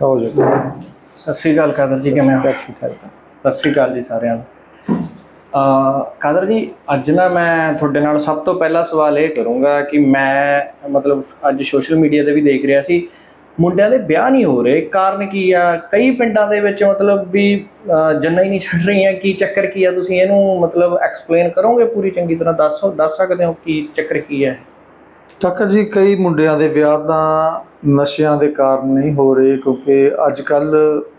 ਹੋ ਜੀ। ਸਤਿ ਸ਼੍ਰੀ ਅਕਾਲ ਕਾਦਰ ਜੀ ਕਿਵੇਂ ਹੋ? ਸਤਿ ਸ਼੍ਰੀ ਅਕਾਲ ਜੀ। ਸਾਰਿਆਂ ਨੂੰ। ਅ ਕਾਦਰ ਜੀ ਅੱਜ ਨਾ ਮੈਂ ਤੁਹਾਡੇ ਨਾਲ ਸਭ ਤੋਂ ਪਹਿਲਾ ਸਵਾਲ ਇਹ ਕਰੂੰਗਾ ਕਿ ਮੈਂ ਮਤਲਬ ਅੱਜ ਸੋਸ਼ਲ ਮੀਡੀਆ ਤੇ ਵੀ ਦੇਖ ਰਿਹਾ ਸੀ ਮੁੰਡਿਆਂ ਦੇ ਵਿਆਹ ਨਹੀਂ ਹੋ ਰਹੇ। ਕਾਰਨ ਕੀ ਆ? ਕਈ ਪਿੰਡਾਂ ਦੇ ਵਿੱਚ ਮਤਲਬ ਵੀ ਜੰਨਾਂ ਹੀ ਨਹੀਂ ਛੱਡ ਰਹੀਆਂ। ਕੀ ਚੱਕਰ ਕੀ ਆ? ਤੁਸੀਂ ਇਹਨੂੰ ਮਤਲਬ ਐਕਸਪਲੇਨ ਕਰੋਗੇ ਪੂਰੀ ਚੰਗੀ ਤਰ੍ਹਾਂ? ਦੱਸੋ ਦੱਸ ਸਕਦੇ ਹੋ ਕੀ ਚੱਕਰ ਕੀ ਹੈ ਠੱਕਰ ਜੀ ਕਈ ਮੁੰਡਿਆਂ ਦੇ ਵਿਆਹ ਤਾਂ ਨਸ਼ਿਆਂ ਦੇ ਕਾਰਨ ਨਹੀਂ ਹੋ ਰਹੇ ਕਿਉਂਕਿ ਅੱਜ ਕੱਲ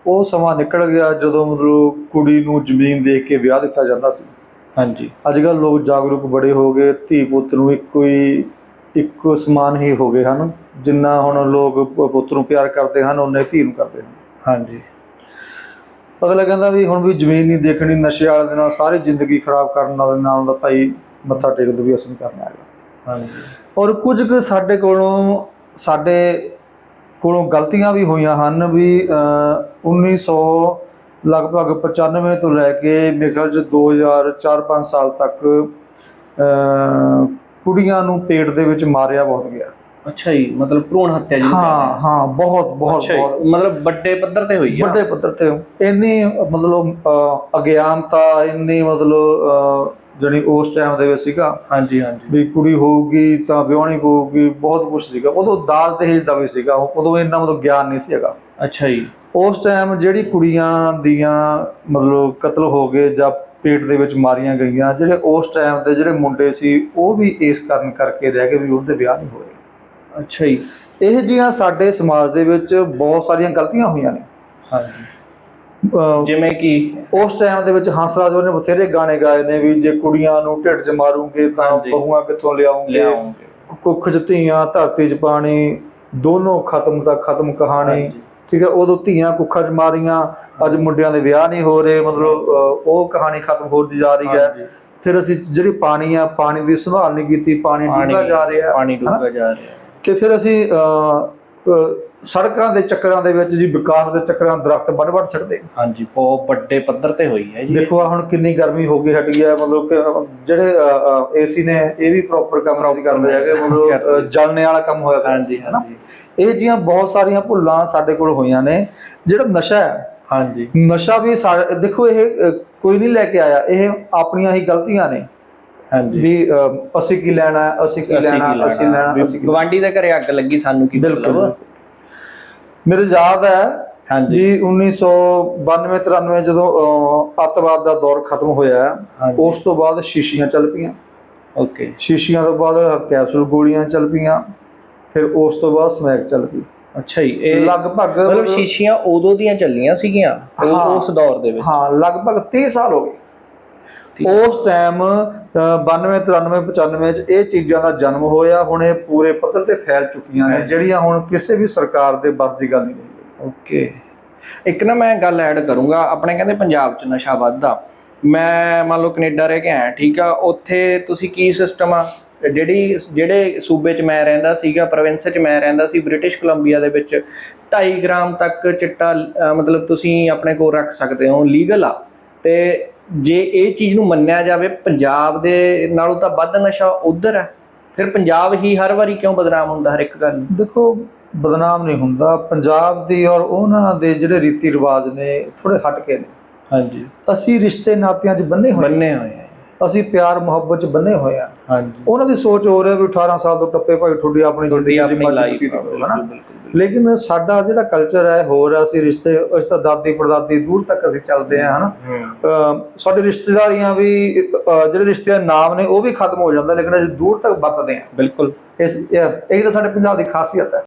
ਉਹ ਸਮਾਂ ਨਿਕਲ ਗਿਆ ਜਦੋਂ ਮਤਲਬ ਕੁੜੀ ਨੂੰ ਜ਼ਮੀਨ ਦੇਖ ਕੇ ਵਿਆਹ ਦਿੱਤਾ ਜਾਂਦਾ ਸੀ। ਹਾਂਜੀ। ਅੱਜ ਕੱਲ ਲੋਕ ਜਾਗਰੂਕ ਬੜੇ ਹੋ ਗਏ ਧੀ ਪੁੱਤ ਨੂੰ ਇੱਕੋ ਹੀ ਇੱਕੋ ਸਮਾਨ ਹੀ ਹੋ ਗਏ ਹਨ। ਜਿੰਨਾ ਹੁਣ ਲੋਕ ਪੁੱਤ ਨੂੰ ਪਿਆਰ ਕਰਦੇ ਹਨ ਉਹਨੇ ਧੀ ਨੂੰ ਕਰਦੇ ਹਨ। ਹਾਂਜੀ। ਅਗਲਾ ਕਹਿੰਦਾ ਵੀ ਹੁਣ ਵੀ ਜ਼ਮੀਨ ਨਹੀਂ ਦੇਖਣੀ ਨਸ਼ੇ ਵਾਲੇ ਦੇ ਨਾਲ ਸਾਰੀ ਜ਼ਿੰਦਗੀ ਖਰਾਬ ਕਰਨ ਵਾਲੇ ਨਾਲ ਦਾ ਭਾਈ ਮੱਥਾ ਟੇਕ ਦੋ ਵੀ ਅਸੀਂ ਨਹੀਂ ਕਰਨਾ ਹੈਗਾ। ਹਾਂਜੀ। ਔਰ ਕੁਝ ਕੁ ਸਾਡੇ ਕੋਲੋਂ ਸਾਡੇ ਕੋਲੋਂ ਗਲਤੀਆਂ ਵੀ ਹੋਈਆਂ ਹਨ ਵੀ ਅਹ, 1900 ਲਗਭਗ 95 ਤੋਂ ਲੈ ਕੇ ਮੇਰੇ ਖਿਆਲ ਚ 2004-5 ਸਾਲ ਤੱਕ ਕੁੜੀਆਂ ਨੂੰ ਪੇਟ ਦੇ ਵਿੱਚ ਮਾਰਿਆ ਬਹੁਤ ਗਿਆ। ਅੱਛਾ ਜੀ ਮਤਲਬ ਭਰੂਣ ਹੱਤਿਆ ਜੀ ਹਾਂ ਹਾਂ ਬਹੁਤ ਬਹੁਤ ਜੀ, ਮਤਲਬ ਵੱਡੇ ਪੱਧਰ ਤੇ ਹੋਈ ਆ। ਵੱਡੇ ਪੱਧਰ ਤੇ। ਇੰਨੀ ਮਤਲਬ ਅਗਿਆਨਤਾ ਇੰਨੀ ਮਤਲਬ ਜਿਹੜੀ ਉਸ ਟਾਈਮ ਦੇ ਵਿੱਚ ਸੀਗਾ। ਹਾਂਜੀ ਹਾਂਜੀ। ਵੀ ਕੁੜੀ ਹੋਊਗੀ ਤਾਂ ਵਿਆਹਣੀ ਪਊਗੀ ਬਹੁਤ ਕੁਝ ਸੀਗਾ। ਉਦੋਂ ਦਾਜ ਦਹੇਜ ਦਾ ਵੀ ਸੀਗਾ। ਉਦੋਂ ਇੰਨਾ ਮਤਲਬ ਗਿਆਨ ਨਹੀਂ ਸੀ ਹੈਗਾ। ਅੱਛਾ ਜੀ। ਉਸ ਟਾਈਮ ਜਿਹੜੀ ਕੁੜੀਆਂ ਦੀਆਂ ਮਤਲਬ ਕਤਲ ਹੋ ਗਏ ਜਾਂ ਪੇਟ ਦੇ ਵਿੱਚ ਮਾਰੀਆਂ ਗਈਆਂ ਜਿਹੜੇ ਉਸ ਟਾਈਮ ਦੇ ਜਿਹੜੇ ਮੁੰਡੇ ਸੀ ਉਹ ਵੀ ਇਸ ਕਾਰਨ ਕਰਕੇ ਰਹਿ ਗਏ ਵੀ ਉਹਦੇ ਵਿਆਹ ਨਹੀਂ ਹੋਏ। ਅੱਛਾ ਜੀ। ਇਹ ਜੀਆਂ ਸਾਡੇ ਸਮਾਜ ਦੇ ਵਿੱਚ ਬਹੁਤ ਸਾਰੀਆਂ ਗਲਤੀਆਂ ਹੋਈਆਂ ਨੇ। ਹਾਂਜੀ। ਜਿਵੇਂ ਕਿ ਉਸ ਟਾਈਮ ਦੇ ਵਿੱਚ ਹੰਸਰਾਜ ਉਹਨੇ ਬਥੇਰੇ ਗਾਣੇ ਗਾਏ ਨੇ ਵੀ ਜੇ ਕੁੜੀਆਂ ਨੂੰ ਢਿੱਡ 'ਚ ਮਾਰੂਗੇ ਤਾਂ। ਬਹੂਆਂ ਕਿੱਥੋਂ ਲਿਆਉਂਗੇ ਕੁੱਖ 'ਚ ਧੀਆਂ ਧਰਤੀ 'ਚ ਪਾਣੀ ਦੋਨੋਂ ਖਤਮ ਤਾਂ ਖਤਮ ਕਹਾਣੀ। ਠੀਕ ਹੈ ਉਦੋਂ ਧੀਆਂ ਕੁੱਖਾਂ 'ਚ ਮਾਰੀਆਂ ਅੱਜ ਮੁੰਡਿਆਂ ਦੇ ਵਿਆਹ ਨਹੀਂ ਹੋ ਰਹੇ ਮਤਲਬ ਉਹ ਕਹਾਣੀ ਖਤਮ ਹੋਦੀ ਜਾ ਰਹੀ ਹੈ। ਫਿਰ ਅਸੀਂ ਜਿਹੜੀ ਪਾਣੀ ਆ ਪਾਣੀ ਦੀ ਸੰਭਾਲ ਨਹੀਂ ਕੀਤੀ ਪਾਣੀ ਡੁੱਬਦਾ ਜਾ ਰਿਹਾ ਪਾਣੀ? ਡੁੱਬਦਾ ਜਾ ਰਿਹਾ ਤੇ ਫਿਰ ਅਸੀਂ ਸੜਕਾਂ ਦੇ ਚੱਕਰਾਂ ਦੇ ਵਿੱਚ ਜੀ ਵਿਕਾਸ ਦੇ ਚੱਕਰਾਂ ਦਰਖਤ ਵੱਢ ਵੱਢ ਛੱਡਦੇ। ਹਾਂਜੀ ਬਹੁਤ ਵੱਡੇ ਪੱਧਰ ਤੇ ਹੋਈ ਹੈ ਜੀ। ਦੇਖੋ ਆਹ ਹੁਣ ਕਿੰਨੀ ਗਰਮੀ ਹੋ ਗਈ ਹਟੀ ਹੈ ਮਤਲਬ ਕਿ ਜਿਹੜੇ ਏਸੀ ਨੇ ਇਹ ਵੀ ਪ੍ਰੋਪਰ ਕੰਮ ਨਹੀਂ ਕਰਦੇ ਹੈਗੇ ਮਤਲਬ ਜਲਣੇ ਵਾਲਾ ਕੰਮ ਹੋਇਆ ਹਾਂਜੀ? ਹਾਂਜੀ। ਇਹ ਜੀਆਂ ਬਹੁਤ ਸਾਰੀਆਂ ਭੁੱਲਾਂ ਸਾਡੇ ਕੋਲ ਹੋਈਆਂ ਨੇ। ਜਿਹੜਾ ਨਸ਼ਾ ਹੈ ਹਾਂਜੀ। ਨਸ਼ਾ ਵੀ ਦੇਖੋ ਇਹ ਕੋਈ ਨਹੀਂ ਲੈ ਕੇ ਆਇਆ ਇਹ ਆਪਣੀਆਂ ਹੀ ਗਲਤੀਆਂ ਨੇ। ਹਾਂਜੀ। ਵੀ ਅਸੀਂ ਕੀ ਲੈਣਾ ਅਸੀਂ ਕੀ ਲੈਣਾ ਅਸੀਂ ਲੈਣਾ। ਗਵਾਂਡੀ ਦੇ ਘਰੇ ਅੱਗ ਲੱਗੀ ਸਾਨੂੰ ਕੀ ਬਿਲਕੁਲ। ਮੇਰੇ ਯਾਦ ਹੈ ਹਾਂਜੀ। ਜੀ 1992 93 ਜਦੋਂ ਅੱਤਵਾਦ ਦਾ ਦੌਰ ਖਤਮ ਹੋਇਆ। ਉਸ ਤੋਂ ਬਾਅਦ ਸ਼ੀਸ਼ੀਆਂ ਚੱਲ ਪਈਆਂ। ਓਕੇ। ਸ਼ੀਸ਼ੀਆਂ ਤੋਂ ਬਾਅਦ ਕੈਪਸੂਲ ਗੋਲੀਆਂ ਚੱਲ ਪਈਆਂ ਫਿਰ ਉਸ ਤੋਂ ਬਾਅਦ ਸਮੈਕ ਚੱਲ ਪਈ। ਅੱਛਾ ਜੀ ਇਹ ਲਗਭਗ ਮਤਲਬ ਸ਼ੀਸ਼ੀਆਂ ਉਦੋਂ ਦੀਆਂ ਚੱਲੀਆਂ ਸੀਗੀਆਂ। ਉਸ ਦੌਰ ਦੇ ਵਿੱਚ? ਹਾਂ ਲਗਭਗ 30 ਸਾਲ ਹੋ ਗਏ। ਉਸ ਟਾਈਮ 92 93 95 ਚ ਇਹ ਚੀਜ਼ਾਂ ਦਾ ਜਨਮ ਹੋਇਆ। ਹੁਣ ਇਹ ਪੂਰੇ ਪੱਧਰ ਤੇ ਫੈਲ ਚੁੱਕੀਆਂ ਨੇ। ਜਿਹੜੀਆਂ ਹੁਣ ਕਿਸੇ ਵੀ ਸਰਕਾਰ ਦੇ ਬਸ ਦੀ ਗੱਲ ਨਹੀਂ ਓਕੇ। ਇੱਕ ਨਾ ਮੈਂ ਗੱਲ ਐਡ ਕਰੂੰਗਾ। ਆਪਣੇ ਕਹਿੰਦੇ ਪੰਜਾਬ 'ਚ ਨਸ਼ਾ ਵੱਧਦਾ। ਮੈਂ ਮੰਨ ਲਓ ਕੈਨੇਡਾ ਰਹਿ ਕੇ ਆਇਆ ਠੀਕ ਆ। ਉੱਥੇ ਤੁਸੀਂ ਕੀ ਸਿਸਟਮ ਆ? ਜਿਹੜੀ ਜਿਹੜੇ ਸੂਬੇ 'ਚ ਮੈਂ ਰਹਿੰਦਾ ਸੀਗਾ ਪ੍ਰੋਵਿੰਸ 'ਚ ਮੈਂ ਰਹਿੰਦਾ ਸੀ ਬ੍ਰਿਟਿਸ਼ ਕੋਲੰਬੀਆ ਦੇ ਵਿੱਚ 2.5 ਗ੍ਰਾਮ ਤੱਕ ਚਿੱਟਾ ਮਤਲਬ ਤੁਸੀਂ ਆਪਣੇ ਕੋਲ ਰੱਖ ਸਕਦੇ ਹੋ ਲੀਗਲ ਆ। ਤੇ ਜੇ ਇਹ ਚੀਜ਼ ਨੂੰ ਮੰਨਿਆ ਜਾਵੇ ਪੰਜਾਬ ਦੇ ਨਾਲੋਂ ਤਾਂ ਵੱਧ ਨਸ਼ਾ ਉਧਰ ਹੈ। ਫਿਰ ਪੰਜਾਬ ਹੀ ਹਰ ਵਾਰੀ ਕਿਉਂ ਬਦਨਾਮ ਹੁੰਦਾ ਹਰ ਇੱਕ ਗੱਲ? ਦੇਖੋ ਬਦਨਾਮ ਨਹੀਂ ਹੁੰਦਾ। ਪੰਜਾਬ ਦੀ ਔਰ ਉਹਨਾਂ ਦੇ ਜਿਹੜੇ ਰੀਤੀ ਰਿਵਾਜ ਨੇ ਥੋੜੇ ਹਟ ਕੇ ਨੇ। ਹਾਂਜੀ। ਅਸੀਂ ਰਿਸ਼ਤੇ ਨਾਤਿਆਂ 'ਚ ਬੰਨੇ ਹੋਏ ਬੰਨੇ ਹੋਏ ਆ ਅਸੀਂ ਪਿਆਰ ਮੁਹੱਬਤ 'ਚ ਬੰਨੇ ਹੋਏ ਆ। ਹਾਂਜੀ। ਉਹਨਾਂ ਦੀ ਸੋਚ ਹੋ ਰਿਹਾ ਵੀ 18 ਸਾਲ ਤੋਂ ਟੱਪੇ ਭਾਈ ਤੁਹਾਡੀ ਆਪਣੀ ਤੁਹਾਡੀ ਜ਼ਿੰਦਗੀ ਆਪਣੀ ਲਾਈਫ ਹਨਾ? ਲੇਕਿਨ ਸਾਡਾ ਜਿਹੜਾ ਕਲਚਰ ਹੈ ਹੋਰ ਅਸੀਂ ਰਿਸ਼ਤੇ ਅਸੀਂ ਤਾਂ ਦਾਦੀ ਪੜਦਾਦੀ ਦੂਰ ਤੱਕ ਅਸੀਂ ਚੱਲਦੇ ਆ ਹਨਾ? ਸਾਡੇ ਰਿਸ਼ਤੇਦਾਰੀਆਂ ਵੀ ਜਿਹੜੇ ਰਿਸ਼ਤਿਆਂ ਦੇ ਨਾਮ ਨੇ ਉਹ ਵੀ ਖਤਮ ਹੋ ਜਾਂਦਾ ਲੇਕਿਨ ਅਸੀਂ ਦੂਰ ਤੱਕ ਵਰਤਦੇ ਆ ਬਿਲਕੁਲ। ਇਸ ਇਹ ਇਹ ਤਾਂ ਸਾਡੇ ਪੰਜਾਬ ਦੀ ਖਾਸੀਅਤ ਹੈ।